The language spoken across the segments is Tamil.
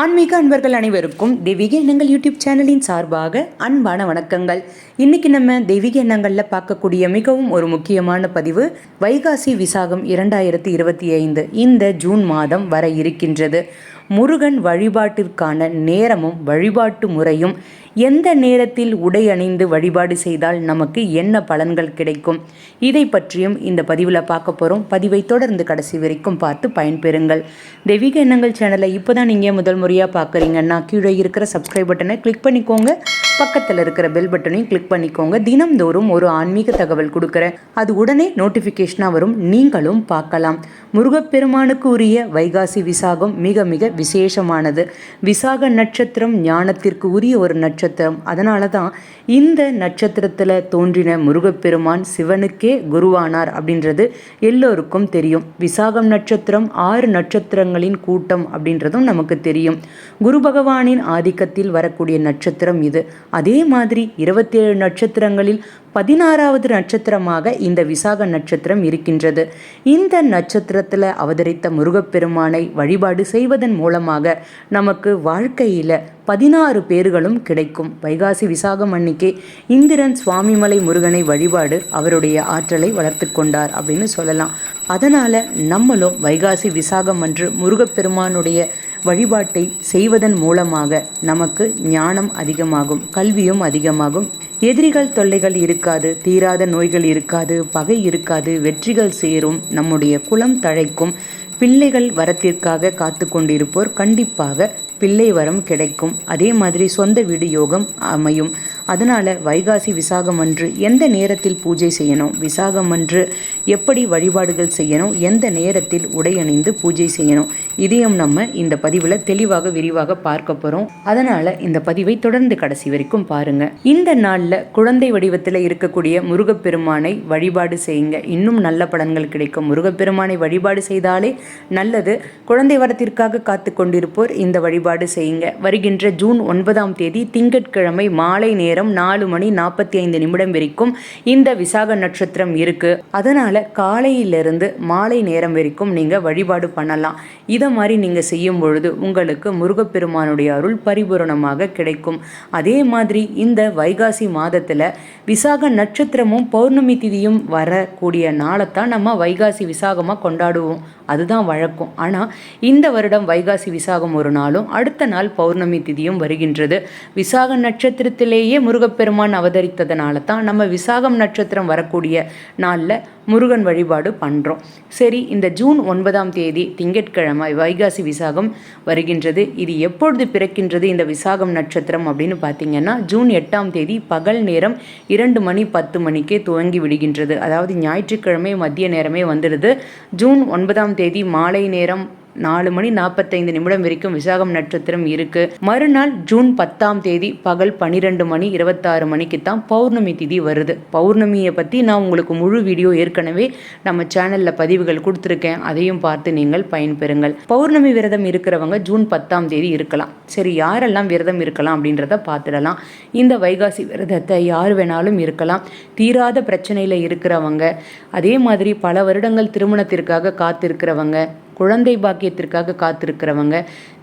ஆன்மீக அன்பர்கள் அனைவருக்கும் தெய்வீக எண்ணங்கள் யூடியூப் சேனலின் சார்பாக அன்பான வணக்கங்கள். இன்னைக்கு நம்ம தெய்வீக எண்ணங்களில் பார்க்கக்கூடிய மிகவும் ஒரு முக்கியமான பதிவு வைகாசி விசாகம் இரண்டாயிரத்தி இருபத்தி ஐந்து இந்த ஜூன் மாதம் வர இருக்கின்றது. முருகன் வழிபாட்டிற்கான நேரமும் வழிபாட்டு முறையும் எந்த நேரத்தில் உடை அணிந்து வழிபாடு செய்தால் நமக்கு என்ன பலன்கள் கிடைக்கும்? இதை பற்றியும் இந்த பதிவில் பார்க்க போகிறோம் பதிவை தொடர்ந்து கடைசி வரைக்கும் பார்த்து பயன்பெறுங்கள். தெய்வீக எண்ணங்கள் சேனலை இப்போ தான் நீங்கள் முதல் முறையாக பார்க்குறீங்கன்னா கீழே இருக்கிற சப்ஸ்கிரைப் பட்டனை கிளிக் பண்ணிக்கோங்க. பக்கத்தில் இருக்கிற பெல் பட்டனையும் கிளிக் பண்ணிக்கோங்க. தினம்தோறும் ஒரு ஆன்மீக தகவல் கொடுக்குறேன். அது உடனே நோட்டிஃபிகேஷனாக வரும். நீங்களும் பார்க்கலாம். முருகப்பெருமானுக்கு உரிய வைகாசி விசாகம் மிக மிக விசேஷமானது. விசாக நட்சத்திரம் ஞானத்திற்கு உரிய ஒரு நட்சத்திரம். அதனால தான் இந்த நட்சத்திரத்தில் தோன்றின முருகப்பெருமான் சிவனுக்கே குருவானார் அப்படின்றது எல்லோருக்கும் தெரியும். விசாகம் நட்சத்திரம் ஆறு நட்சத்திரங்களின் கூட்டம் அப்படின்றதும் நமக்கு தெரியும். குரு பகவானின் ஆதிக்கத்தில் வரக்கூடிய நட்சத்திரம் இது. அதே மாதிரி இருபத்தேழு நட்சத்திரங்களில் பதினாறாவது நட்சத்திரமாக இந்த விசாக நட்சத்திரம் இருக்கின்றது. இந்த நட்சத்திரத்தில் அவதரித்த முருகப்பெருமானை வழிபாடு செய்வதன் மூலமாக நமக்கு வாழ்க்கையில் பதினாறு பேர்களும் கிடைக்கும். வைகாசி விசாகம் அன்னிக்கே இந்திரன் சுவாமிமலை முருகனை வழிபாடு அவருடைய ஆற்றலை வளர்த்து கொண்டார் அப்படின்னு சொல்லலாம். அதனால் நம்மளும் வைகாசி விசாகம் அன்று முருகப்பெருமானுடைய வழிபாட்டை செய்வதன் மூலமாக நமக்கு ஞானம் அதிகமாகும் கல்வியும் அதிகமாகும். எதிரிகள் தொல்லைகள் இருக்காது தீராத நோய்கள் இருக்காது பகை இருக்காது வெற்றிகள் சேரும் நம்முடைய குலம் தழைக்கும். பிள்ளைகள் வரத்திற்காக காத்து கொண்டிருப்போர் கண்டிப்பாக பிள்ளை வரம் கிடைக்கும். அதே மாதிரி சொந்த வீடு யோகம் அமையும். அதனால் வைகாசி விசாகம் அன்று எந்த நேரத்தில் பூஜை செய்யணும்? விசாகம் அன்று எப்படி வழிபாடுகள் செய்யணும் எந்த நேரத்தில் உடை அணிந்து பூஜை செய்யணும் இதையும் நம்ம இந்த பதிவில் தெளிவாக விரிவாக பார்க்க போகிறோம் அதனால் இந்த பதிவை தொடர்ந்து கடைசி வரைக்கும் பாருங்க. இந்த நாளில் குழந்தை வடிவத்தில் இருக்கக்கூடிய முருகப்பெருமானை வழிபாடு செய்யுங்க. இன்னும் நல்ல பலன்கள் கிடைக்கும். முருகப்பெருமானை வழிபாடு செய்தாலே நல்லது. குழந்தை வரத்திற்காக காத்து கொண்டிருப்போர் இந்த வழிபாடு செய்யுங்க. வருகின்ற ஜூன் ஒன்பதாம் தேதி திங்கட்கிழமை மாலை நேரம் நாலு மணி நாற்பத்தி ஐந்து நிமிடம் வரைக்கும் இந்த விசாக நட்சத்திரம் இருக்கு. அதனால காலையிலிருந்து மாலை நேரம் வரைக்கும் நீங்கள் வழிபாடு பண்ணலாம். இதை மாதிரி நீங்கள் செய்யும் பொழுது உங்களுக்கு முருகப்பெருமானுடைய அருள் பரிபூரணமாக கிடைக்கும். அதே மாதிரி இந்த வைகாசி மாதத்தில் விசாக நட்சத்திரமும் பௌர்ணமி திதியும் வரக்கூடிய நாளைத்தான் நம்ம வைகாசி விசாகமாக கொண்டாடுவோம். அதுதான் வழக்கம். ஆனால் இந்த வருடம் வைகாசி விசாகம் ஒரு நாளும் அடுத்த நாள் பௌர்ணமி திதியும் வருகின்றது. விசாக நட்சத்திரத்திலேயே முருகப்பெருமான் அவதரித்ததுனால தான் நம்ம விசாகம் நட்சத்திரம் வரக்கூடிய நாளில் முருகன் வழிபாடு பண்ணுறோம் சரி இந்த ஜூன் ஒன்பதாம் தேதி திங்கட்கிழமை வைகாசி விசாகம் வருகின்றது. இது எப்பொழுது பிறக்கின்றது இந்த விசாகம் நட்சத்திரம் அப்படின்னு பார்த்தீங்கன்னா ஜூன் எட்டாம் தேதி பகல் நேரம் இரண்டு மணி பத்து மணிக்கே துவங்கி விடுகின்றது. அதாவது ஞாயிற்றுக்கிழமை மதிய நேரமே வந்துடுது. ஜூன் ஒன்பதாம் தேதி மாலை நேரம் நாலு மணி நாற்பத்தைந்து நிமிடம் வரைக்கும் விசாகம் நட்சத்திரம் இருக்கு. மறுநாள் ஜூன் பத்தாம் தேதி பகல் பனிரெண்டு மணி இருபத்தாறு மணிக்கு தான் பௌர்ணமி திதி வருது. பௌர்ணமியை பற்றி நான் உங்களுக்கு முழு வீடியோ ஏற்கனவே நம்ம சேனலில் பதிவுகள் கொடுத்துருக்கேன். அதையும் பார்த்து நீங்கள் பயன்பெறுங்கள். பௌர்ணமி விரதம் இருக்கிறவங்க ஜூன் பத்தாம் தேதி இருக்கலாம். சரி யாரெல்லாம் விரதம் இருக்கலாம் அப்படின்றத பார்த்துடலாம். இந்த வைகாசி விரதத்தை யார் வேணாலும் இருக்கலாம். தீராத பிரச்சனையில் இருக்கிறவங்க அதே மாதிரி பல வருடங்கள் திருமணத்திற்காக காத்திருக்கிறவங்க குழந்தை பாக்கியத்திற்காக காத்திருக்கிறவங்க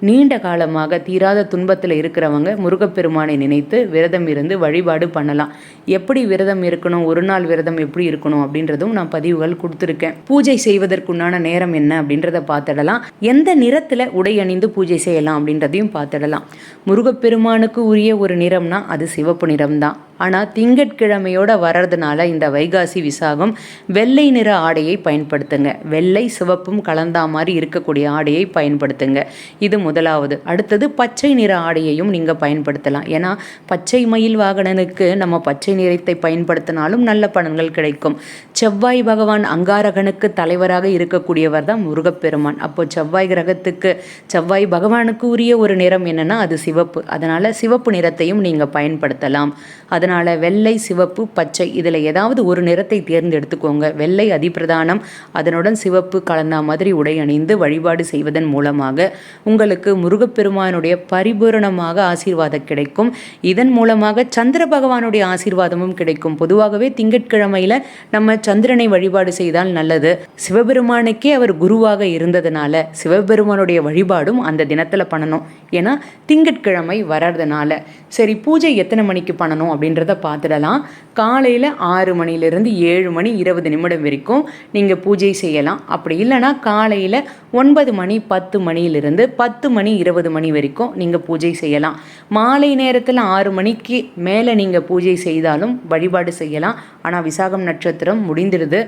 நீண்ட காலமாக தீராத துன்பத்தில் இருக்கிறவங்க முருகப்பெருமானை நினைத்து விரதம் இருந்து வழிபாடு பண்ணலாம். எப்படி விரதம் இருக்கணும்? ஒரு நாள் விரதம் எப்படி இருக்கணும்? அப்படின்றதும் நான் பதிவுகள் கொடுத்துருக்கேன். பூஜை செய்வதற்குண்டான நேரம் என்ன? அப்படின்றத பார்த்துடலாம். எந்த நிறத்தில் உடை அணிந்து பூஜை செய்யலாம்? அப்படின்றதையும் பார்த்துடலாம். முருகப்பெருமானுக்கு உரிய ஒரு நிறம்னா அது சிவப்பு நிறம்தான். ஆனால் திங்கட்கிழமையோட வர்றதுனால இந்த வைகாசி விசாகம் வெள்ளை நிற ஆடையை பயன்படுத்துங்க. வெள்ளை சிவப்பும் கலந்தா மாதிரி இருக்கக்கூடிய ஆடையை பயன்படுத்துங்க. இது முதலாவது. அடுத்தது பச்சை நிற ஆடையையும் நீங்கள் பயன்படுத்தலாம். ஏன்னா பச்சை மயில் வாகனனுக்கு நம்ம பச்சை நிறத்தை பயன்படுத்தினாலும் நல்ல பலன்கள் கிடைக்கும். செவ்வாய் பகவான் அங்காரகனுக்கு தலைவராக இருக்கக்கூடியவர் தான் முருகப்பெருமான். அப்போ செவ்வாய் கிரகத்துக்கு செவ்வாய் பகவானுக்கு உரிய ஒரு நிறம் என்னென்னா அது சிவப்பு. அதனால் சிவப்பு நிறத்தையும் நீங்கள் பயன்படுத்தலாம். அதனால் அதனால் வெள்ளை சிவப்பு பச்சை இதில் ஏதாவது ஒரு நிறத்தை தேர்ந்தெடுத்துக்கோங்க. வெள்ளை அதிபிரதானம் அதனுடன் சிவப்பு கலந்த மாதிரி உடை அணிந்து வழிபாடு செய்வதன் மூலமாக உங்களுக்கு முருகப்பெருமானுடைய பரிபூரணமாக ஆசீர்வாதம் கிடைக்கும். இதன் மூலமாக சந்திர பகவானுடைய ஆசீர்வாதமும் கிடைக்கும். பொதுவாகவே திங்கட்கிழமையில் நம்ம சந்திரனை வழிபாடு செய்தால் நல்லது. சிவபெருமானுக்கே அவர் குருவாக இருந்ததுனால சிவபெருமானுடைய வழிபாடும் அந்த தினத்தில் பண்ணணும். ஏன்னா திங்கட்கிழமை வர்றதுனால. சரி பூஜை எத்தனை மணிக்கு பண்ணணும் அப்படின்றத பார்த்துடலாம். காலையில் ஆறு மணிலேருந்து ஏழு மணி இருபது நிமிடம் வரைக்கும் நீங்கள் பூஜை செய்யலாம். அப்படி இல்லைன்னா காலையில் ஒன்பது மணி பத்து மணியிலிருந்து பத்து மணி இருபது மணி வரைக்கும் நீங்கள் பூஜை செய்யலாம். மாலை நேரத்தில் ஆறு மணிக்கு மேலே நீங்கள் பூஜை செய்தாலும் வழிபாடு செய்யலாம். ஆனால் விசாகம் நட்சத்திரம் முடி முடிந்துடுது.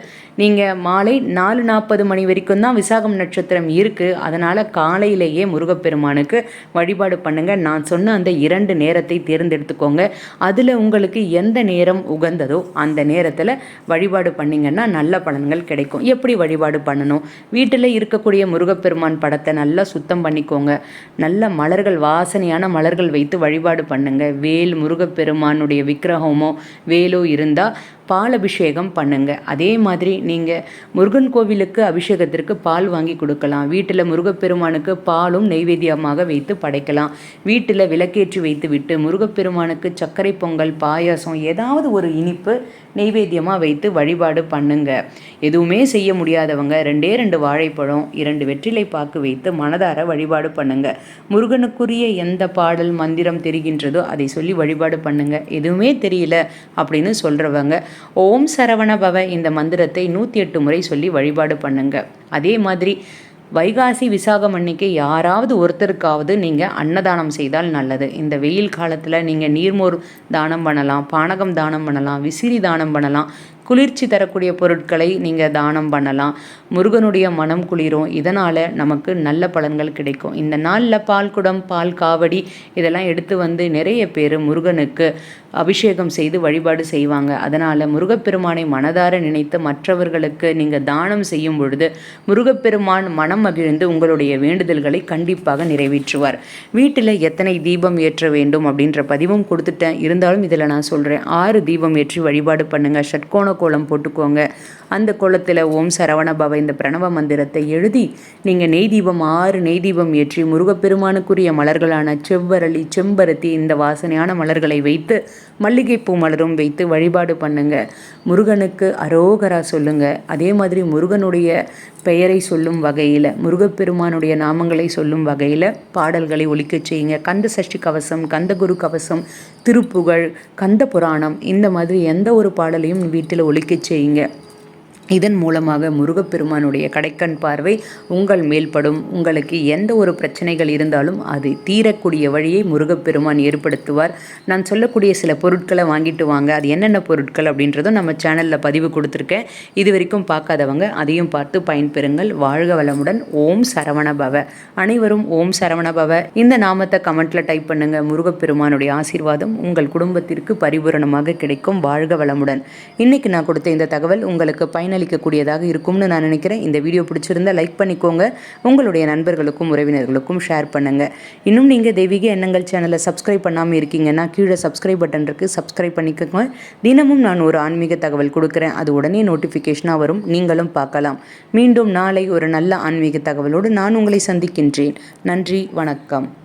நீங்கள் மாலை நாலு நாற்பது மணி வரைக்கும் தான் விசாகம் நட்சத்திரம் இருக்குது அதனால் காலையிலேயே முருகப்பெருமானுக்கு வழிபாடு பண்ணுங்கள் நான் சொன்ன அந்த இரண்டு நேரத்தை தேர்ந்தெடுத்துக்கோங்க. அதில் உங்களுக்கு எந்த நேரம் உகந்ததோ அந்த நேரத்தில் வழிபாடு பண்ணிங்கன்னா நல்ல பலன்கள் கிடைக்கும். எப்படி வழிபாடு பண்ணணும்? வீட்டில் இருக்கக்கூடிய முருகப்பெருமான் படத்தை நல்லா சுத்தம் பண்ணிக்கோங்க. நல்ல மலர்கள் வாசனையான மலர்கள் வைத்து வழிபாடு பண்ணுங்கள் வேல் முருகப்பெருமானுடைய விக்கிரகமோ வேலோ இருந்தால் பால் அபிஷேகம் பண்ணுங்க. அதே மாதிரி நீங்கள் முருகன் கோவிலுக்கு அபிஷேகத்திற்கு பால் வாங்கி கொடுக்கலாம். வீட்டில் முருகப்பெருமானுக்கு பாலும் நெய்வேத்தியமாக வைத்து படைக்கலாம். வீட்டில் விளக்கேற்றி வைத்து விட்டு முருகப்பெருமானுக்கு சர்க்கரை பொங்கல் பாயாசம் ஏதாவது ஒரு இனிப்பு நெய்வேத்தியமாக வைத்து வழிபாடு பண்ணுங்க. எதுவுமே செய்ய முடியாதவங்க ரெண்டே ரெண்டு வாழைப்பழம் இரண்டு வெற்றிலை பாக்கு வைத்து மனதார வழிபாடு பண்ணுங்க. முருகனுக்குரிய எந்த பாடல் மந்திரம் தெரிகின்றதோ அதை சொல்லி வழிபாடு பண்ணுங்க. எதுவுமே தெரியல அப்படின்னு சொல்கிறவங்க ஓம் சரவண பவ இந்த மந்திரத்தை நூற்றி எட்டு முறை சொல்லி வழிபாடு பண்ணுங்க. அதே மாதிரி வைகாசி விசாகம் அன்னைக்கு யாராவது ஒருத்தருக்காவது நீங்கள் அன்னதானம் செய்தால் நல்லது. இந்த வெயில் காலத்தில் நீங்கள் நீர்மோர் தானம் பண்ணலாம் பானகம் தானம் பண்ணலாம் விசிறி தானம் பண்ணலாம் குளிர்ச்சி தரக்கூடிய பொருட்களை நீங்கள் தானம் பண்ணலாம். முருகனுடைய மனம் குளிரும். இதனால் நமக்கு நல்ல பலன்கள் கிடைக்கும். இந்த நாளில் பால் குடம் பால் காவடி இதெல்லாம் எடுத்து வந்து நிறைய பேர் முருகனுக்கு அபிஷேகம் செய்து வழிபாடு செய்வாங்க. அதனால் முருகப்பெருமானை மனதார நினைத்து மற்றவர்களுக்கு நீங்கள் தானம் செய்யும் பொழுது முருகப்பெருமான் மனம் மகிழ்ந்து உங்களுடைய வேண்டுதல்களை கண்டிப்பாக நிறைவேற்றுவார். வீட்டில் எத்தனை தீபம் ஏற்ற வேண்டும் அப்படின்ற பதிவும் கொடுத்துட்டேன். இருந்தாலும் இதில் நான் சொல்கிறேன் ஆறு தீபம் ஏற்றி வழிபாடு பண்ணுங்கள் ஷட்கோண கோலம் போட்டுக்கோங்க. அந்த கோலத்தில் ஓம் சரவண பவ இந்த பிரணவ மந்திரத்தை எழுதி நீங்கள் நெய் தீபம் ஆறு நெய் தீபம் ஏற்றி முருகப்பெருமானுக்குரிய மலர்களான செவ்வரளி செம்பருத்தி இந்த வாசனையான மலர்களை வைத்து மல்லிகைப்பூ மலரும் வைத்து வழிபாடு பண்ணுங்க. முருகனுக்கு அரோகரா சொல்லுங்க. அதே மாதிரி முருகனுடைய பெயரை சொல்லும் வகையில் முருகப்பெருமானுடைய நாமங்களை சொல்லும் வகையில் பாடல்களை ஒழிக்கச் செய்யுங்க. கந்த சஷ்டி கவசம் கந்த குரு கவசம் திருப்புகழ் கந்த புராணம் இந்த மாதிரி எந்த ஒரு பாடலையும் வீட்டில் ஒழிக்கச் செய்யுங்க. இதன் மூலமாக முருகப்பெருமானுடைய கடைக்கண் பார்வை உங்கள் மேல்படும் உங்களுக்கு எந்த ஒரு பிரச்சனைகள் இருந்தாலும் அது தீரக்கூடிய வழியை முருகப்பெருமான் ஏற்படுத்துவார். நான் சொல்லக்கூடிய சில பொருட்களை வாங்கிட்டு வாங்க. அது என்னென்ன பொருட்கள் அப்படின்றதும் நம்ம சேனலில் பதிவு கொடுத்துருக்கேன். இது வரைக்கும் பார்க்காதவங்க அதையும் பார்த்து பயன்பெறுங்கள். வாழ்க வளமுடன். ஓம் சரவண பவ. அனைவரும் ஓம் சரவண பவ. இந்த நாமத்தை கமெண்ட்டில் டைப் பண்ணுங்க. முருகப்பெருமானுடைய ஆசீர்வாதம் உங்கள் குடும்பத்திற்கு பரிபூரணமாக கிடைக்கும். வாழ்க வளமுடன். இன்றைக்கி நான் கொடுத்த இந்த தகவல் உங்களுக்கு பயன் பயனளிக்கக்கூடியதாக இருக்கும்னு நான் நினைக்கிறேன். இந்த வீடியோ பிடிச்சிருந்தால் லைக் பண்ணிக்கோங்க. உங்களுடைய நண்பர்களுக்கும் உறவினர்களுக்கும் ஷேர் பண்ணுங்கள் இன்னும் நீங்கள் தெய்வீக எண்ணங்கள் சேனலை சப்ஸ்கிரைப் பண்ணாமல் இருக்கீங்கன்னா கீழே சப்ஸ்கிரைப் பட்டன் இருக்குது சப்ஸ்கிரைப் பண்ணிக்கோங்க. தினமும் நான் ஒரு ஆன்மீக தகவல் கொடுக்குறேன். அது உடனே நோட்டிஃபிகேஷனாக வரும். நீங்களும் பார்க்கலாம். மீண்டும் நாளை ஒரு நல்ல ஆன்மீக தகவலோடு நான் உங்களை சந்திக்கின்றேன். நன்றி வணக்கம்.